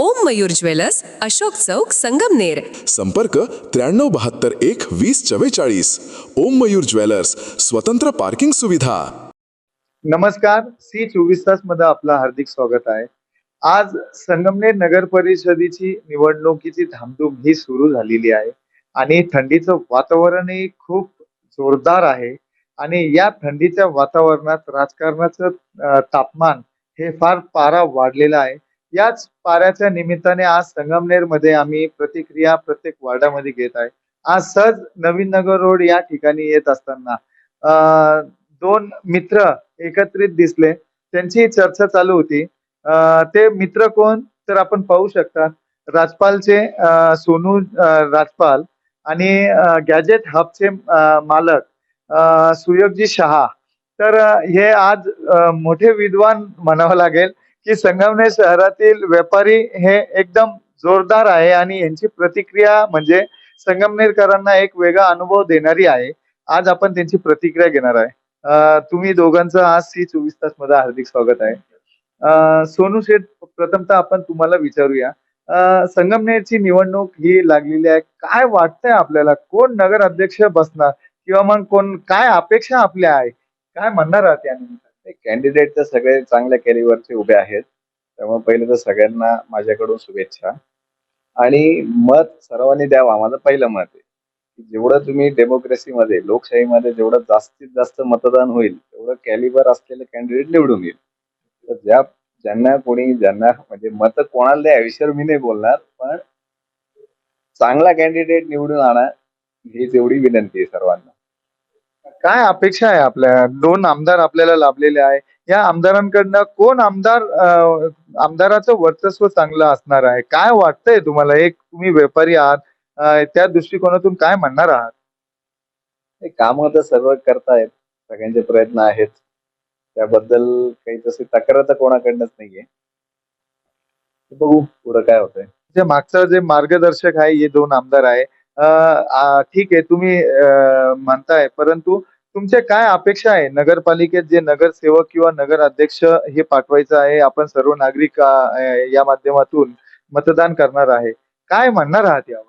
ओम Mayur jewellers Ashok Chowk Sangamner. संपर्क त्र्याण्णव बहात्तर एक वीस चव्वेचाळीस. ओम मयूर ज्वेलर्स स्वतंत्र पार्किंग सुविधा. नमस्कार सी चोवीस तासमध्ये आपलं हार्दिक स्वागत आहे. आज संगमनेर नगर परिषदेची निवडणुकीची धामधूम ही सुरू झालेली आहे आणि थंडीचं वातावरणही खूप जोरदार आहे आणि या थंडीच्या वातावरणात राजकारणाचं तापमान हे फार पारा वाढलेला आहे. याच पाऱ्याच्या निमित्ताने आज संगमनेरमध्ये आम्ही प्रतिक्रिया प्रत्येक वार्डामध्ये घेत आहे. आज सहज नवीन नगर रोड या ठिकाणी येत असताना दोन मित्र एकत्रित दिसले. त्यांची चर्चा चालू होती. ते मित्र कोण तर आपण पाहू शकता राजपालचे सोनू राजपाल आणि गॅजेट हबचे मालक सुयोगजी शहा. तर हे आज मोठे विद्वान म्हणावं लागेल. की संगमनेर शहरातील व्यापारी हे एकदम जोरदार आहे आणि यांची प्रतिक्रिया म्हणजे संगमनेरकरांना एक वेगळा अनुभव देणारी आहे. आज आपण त्यांची प्रतिक्रिया घेणार आहे. तुम्ही दोघांचं आज सी चोवीस तासमध्ये हार्दिक स्वागत आहे. सोनू शेठ प्रथमतः आपण तुम्हाला विचारूया. संगमनेरची निवडणूक ही लागलेली आहे. काय वाटतंय आपल्याला? कोण नगर अध्यक्ष बसणार? किंवा मग कोण काय अपेक्षा आपल्या आहे? काय म्हणणार आहात या कॅन्डिडेट तर सगळे चांगल्या कॅलिबरचे उभे आहेत. त्यामुळे पहिले तर सगळ्यांना माझ्याकडून शुभेच्छा. आणि मत सर्वांनी द्यावा माझं पहिलं मत आहे. की जेवढं तुम्ही डेमोक्रेसीमध्ये लोकशाहीमध्ये जेवढं जास्तीत जास्त मतदान होईल तेवढं कॅलिबर असलेले कॅन्डिडेट निवडून येईल. तर ज्या ज्यांना कोणी ज्यांना म्हणजे मत कोणाला द्या मी नाही बोलणार पण चांगला कॅन्डिडेट निवडून आणा ही तेवढी विनंती आहे सर्वांना. काय अपेक्षा आहे आपल्या? दोन आमदार आपल्याला लाभलेले आहे. या आमदारांकडनं कोण आमदार आमदाराचं वर्चस्व चांगलं असणार आहे? काय वाटतंय तुम्हाला? एक तुम्ही व्यापारी आहात त्या दृष्टिकोनातून काय म्हणणार आहात? कामं तर सर्व करतायत. सगळ्यांचे प्रयत्न आहेत. त्याबद्दल काही तशी तक्रार तर कोणाकडनंच नाहीये. बघू पुढं काय होतंय. जे मागचं जे मार्गदर्शक आहे हे दोन आमदार आहे. ठीक आहे तुम्ही म्हणताय. परंतु तुमच्या काय अपेक्षा आहे? नगरपालिकेत जे नगरसेवक किंवा नगर अध्यक्ष हे पाठवायचं आहे आपण सर्व नागरिक या माध्यमातून मतदान करणार आहे. काय म्हणणार आहात यावर?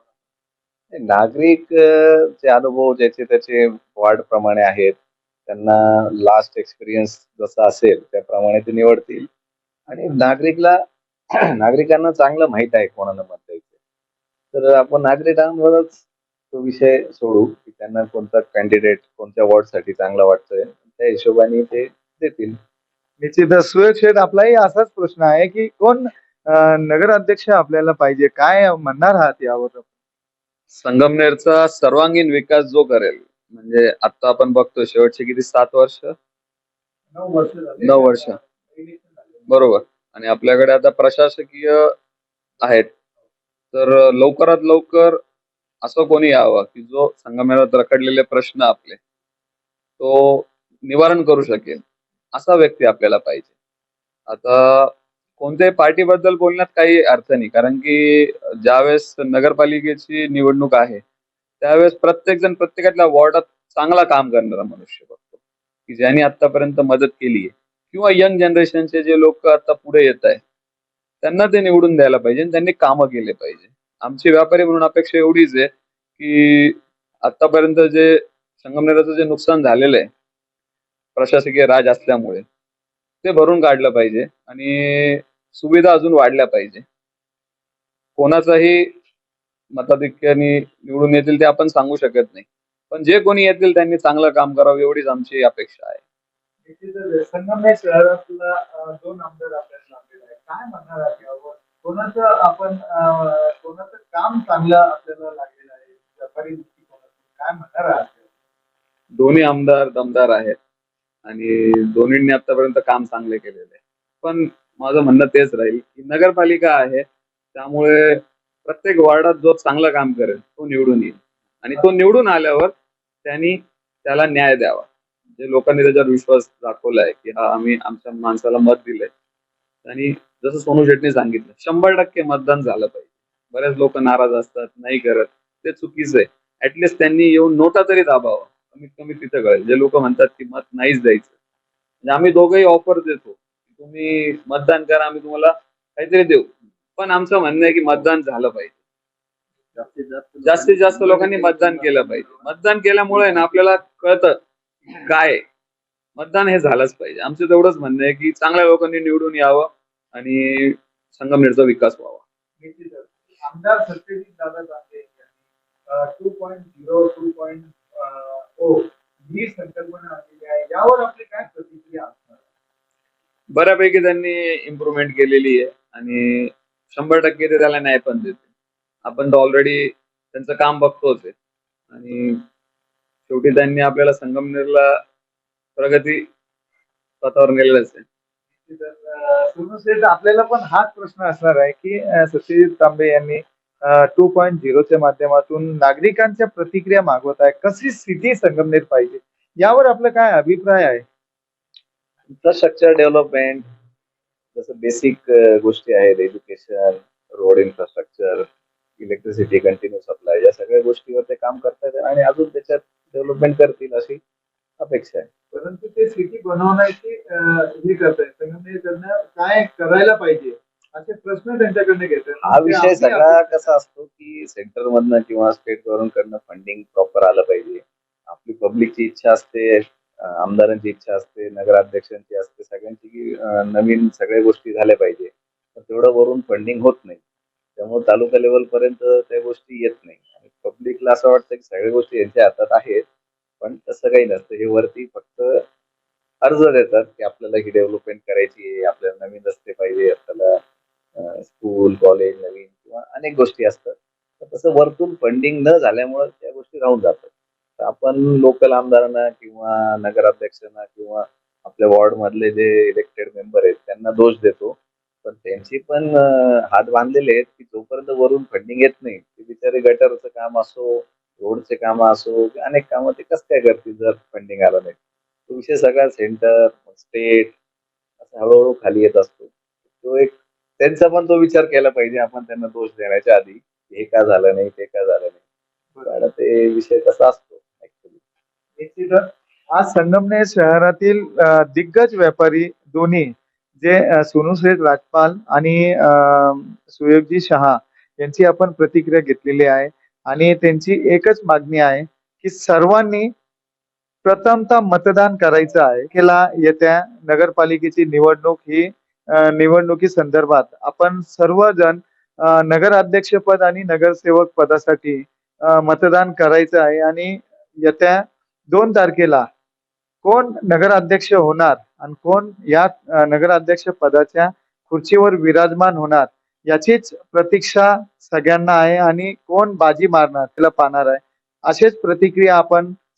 नागरिक चे अनुभव ज्याचे त्याचे वार्ड प्रमाणे आहेत त्यांना लास्ट एक्सपिरियन्स जसा असेल त्याप्रमाणे ते निवडतील. आणि नागरिकला नागरिकांना चांगलं माहीत आहे कोणाला मत तर आपण नागरिकांवरच तो विषय सोडू की त्यांना कोणता कॅन्डिडेट कोणत्या वॉर्डसाठी चांगला वाटतोय. त्या हिशोबाने ते देतील. निश्चितच शेठ आपलाही असाच प्रश्न आहे की कोण अं, नगर अध्यक्ष आपल्याला पाहिजे काय म्हणणार आहात यावर? संगमनेरचा सर्वांगीण विकास जो करेल म्हणजे आता आपण बघतो शेवटचे किती सात वर्ष? नऊ वर्ष झाले. नऊ वर्ष. बरोबर. आणि आपल्याकडे आता प्रशासकीय आहेत. तर लवकरात लवकर असं कोणी यावं की जो संगमेरात रखडलेले प्रश्न आपले तो निवारण करू शकेल असा व्यक्ती आपल्याला पाहिजे. आता कोणत्याही पार्टीबद्दल बोलण्यात काही अर्थ नाही कारण की ज्यावेळेस नगरपालिकेची निवडणूक आहे त्यावेळेस प्रत्येक जण प्रत्येकातल्या वॉर्डात चांगला काम करणारा मनुष्य बघतो की ज्यांनी आतापर्यंत मदत केली आहे किंवा यंग जनरेशनचे जे लोक आता पुढे येत आहे त्यांना ते निवडून द्यायला पाहिजे आणि त्यांनी कामं केले पाहिजे. आमची व्यापारी म्हणून अपेक्षा एवढीच आहे की आतापर्यंत जे संगमनेराचं जे नुकसान झालेलं आहे प्रशासकीय राज असल्यामुळे ते भरून काढलं पाहिजे आणि सुविधा अजून वाढल्या पाहिजे. कोणाचाही मताधिक्याने निवडून येतील ते आपण सांगू शकत नाही. पण जे कोणी येतील त्यांनी चांगलं काम करावं एवढीच आमची अपेक्षा आहे. संगमनेर शहरातला दोन आमदार आपल्याला काय म्हणणार आहे कोणाचं आपण कोणाचं काम चांगलं आपल्याला लागलेलं आहे? व्यापारी दृष्टिकोनातून काय म्हणणार आहात दोन्ही आमदार दमदार आहेत आणि दोन्हींनी आतापर्यंत काम चांगले केलेले आहे. पण माझं म्हणणं तेच राहील की नगरपालिका आहे त्यामुळे प्रत्येक वॉर्डात जो चांगलं काम करेल तो निवडून येईल. आणि तो निवडून आल्यावर त्यांनी त्याला न्याय द्यावा. जे लोकांनी त्याच्यावर विश्वास दाखवलाय की हा आम्ही आमच्या माणसाला मत दिलंय. आणि जसं सोनू शेट्टी सांगितलं शंभर टक्के मतदान झालं पाहिजे. बरेच लोक नाराज असतात नाही करत. ते चुकीचं आहे. ऍटलिस्ट त्यांनी येऊन नोटा तरी दाबावा. कमीत कमी तिथं कळेल. जे लोक म्हणतात की मत नाहीच द्यायचं. म्हणजे आम्ही दोघंही ऑफर देतो. की तुम्ही मतदान करा आम्ही तुम्हाला काहीतरी देऊ. पण आमचं म्हणणं आहे की मतदान झालं पाहिजे. जास्तीत जास्त लोकांनी मतदान केलं पाहिजे. मतदान केल्यामुळे ना आपल्याला कळतं काय. मतदान हे झालंच पाहिजे. आमचं तेवढंच म्हणणं आहे की चांगल्या लोकांनी निवडून यावं. आणि संगमनेरचा विकास व्हावा. आमदार Satyajit Dada two point zero two point O ही संकल्पना आणलेली आहे. यावर आपली काय प्रतिक्रिया असणार? बऱ्यापैकी त्यांनी इम्प्रुव्हमेंट केलेली आहे आणि शंभर टक्के ते त्याला न्याय पण देते आपण तर ऑलरेडी त्यांचं काम बघतोच आहे. आणि शेवटी त्यांनी आपल्याला संगमनेरला प्रगती पथावर नेलेलंच आहे. आपल्याला पण हाच प्रश्न असणार आहे की अं, तांबे यांनी टू पॉईंट झिरोच्या माध्यमातून नागरिकांच्या प्रतिक्रिया मागवत आहे. कशी स्थिती संगमनेर पाहिजे? यावर आपलं काय अभिप्राय आहे? इन्फ्रास्ट्रक्चर डेव्हलपमेंट जसं बेसिक गोष्टी आहेत education road infrastructure electricity continue supply या सगळ्या गोष्टीवर ते काम करतात आणि अजून त्याच्यात डेव्हलपमेंट करतील अशी अपेक्षा आहे. ते सिटी बनवण्याची हे करत आहे संगमनेरकडनं काय करायला पाहिजे असे प्रश्न त्यांच्याकडनं घेतात हा विषय सगळा कसा असतो की सेंटर मधनं किंवा स्टेट गव्हर्नमेंट कडनं फंडिंग प्रॉपर आलं पाहिजे. आपली पब्लिकची इच्छा असते आमदारांची इच्छा असते नगराध्यक्षांची असते सगळ्यांची की नवीन सगळ्या गोष्टी झाल्या पाहिजे. पण तेवढं वरून फंडिंग होत नाही. त्यामुळे तालुका लेवल पर्यंत त्या गोष्टी येत नाही. आणि पब्लिकला असं वाटतं की सगळ्या गोष्टी यांच्या हातात आहेत पण तसं काही नसतं. हे वरती फक्त अर्ज देतात की आपल्याला ही डेव्हलपमेंट करायची आहे आपल्याला नवीन रस्ते पाहिजे आपल्याला स्कूल कॉलेज नवीन किंवा अनेक गोष्टी असतात. तर तसं वरतून फंडिंग न झाल्यामुळे त्या गोष्टी राहून जातात. तर आपण लोकल आमदारांना किंवा नगराध्यक्षांना किंवा आपल्या वॉर्ड मधले जे इलेक्टेड मेंबर आहेत त्यांना दोष देतो. पण त्यांची पण हात बांधलेले आहेत की जोपर्यंत वरून फंडिंग येत नाही ते बिचारे गटरचं काम असो रोडचे काम असो किंवा अनेक कामं ते कसं काय करतील जर फंडिंग आलं नाही? तो विषय सगळा सेंटर स्टेट असं हळूहळू खाली येत असतो. तो एक त्यांचा पण तो विचार केला पाहिजे. आपण त्यांना दोष देण्याच्या आधी हे का झालं नाही ते का झालं नाही. कारण ते विषय तसा असतो ऍक्च्युली आज संगमनेर शहरातील दिग्गज व्यापारी दोन्ही जे अं, सोनूसेठ राजपाल आणि सुयोगजी शहा यांची आपण प्रतिक्रिया घेतलेली आहे. आणि त्यांची एकच मागणी आहे की सर्वांनी प्रथमतः मतदान करायचं आहे. केला येत्या नगरपालिकेची निवडणूक ही निवडणुकी संदर्भात आपण सर्वजण अं, नगराध्यक्षपद आणि नगरसेवक पदासाठी मतदान करायचं आहे आणि येत्या दोन तारखेला कोण नगराध्यक्ष होणार आणि कोण या अ, नगराध्यक्ष पदाच्या खुर्चीवर विराजमान होणार याचीच प्रतीक्षा सगळ्यांना आहे आणि कोण बाजी मारणार त्याला पाहणार आहे. असेच प्रतिक्रिया आपण